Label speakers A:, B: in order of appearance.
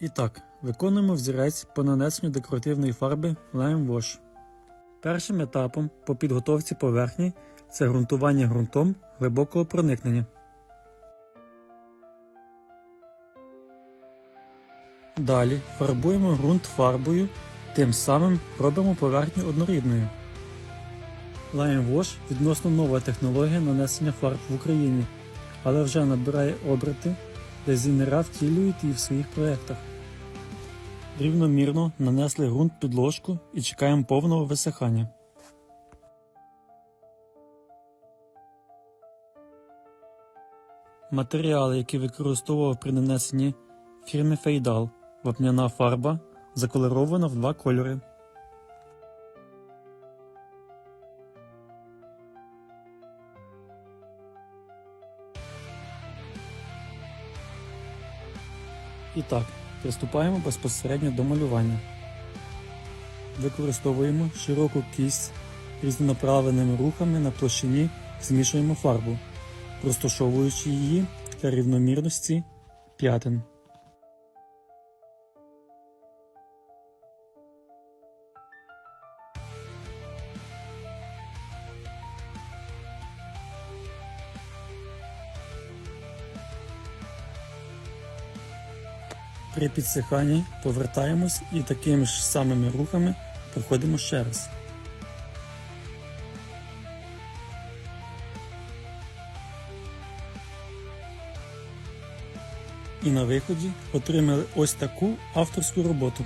A: І так, виконуємо взірець по нанесенню декоративної фарби Lime Wash. Першим етапом по підготовці поверхні це ґрунтування ґрунтом глибокого проникнення. Далі фарбуємо ґрунт фарбою, тим самим робимо поверхню однорідною. Lime Wash відносно нова технологія нанесення фарб в Україні, але вже набирає оберти, дизайнера втілюють її в своїх проєктах. Рівномірно нанесли ґрунт підложку і чекаємо повного висихання. Матеріали, які використовував при нанесенні фірми Фейдал, вапняна фарба, заколорована в два кольори. І так, приступаємо безпосередньо до малювання. Використовуємо широку кість різнонаправленими рухами на площині змішуємо фарбу, розташовуючи її для рівномірності п'ятин. При підсиханні повертаємось і такими ж самими рухами проходимо ще раз. І на виході отримали ось таку авторську роботу.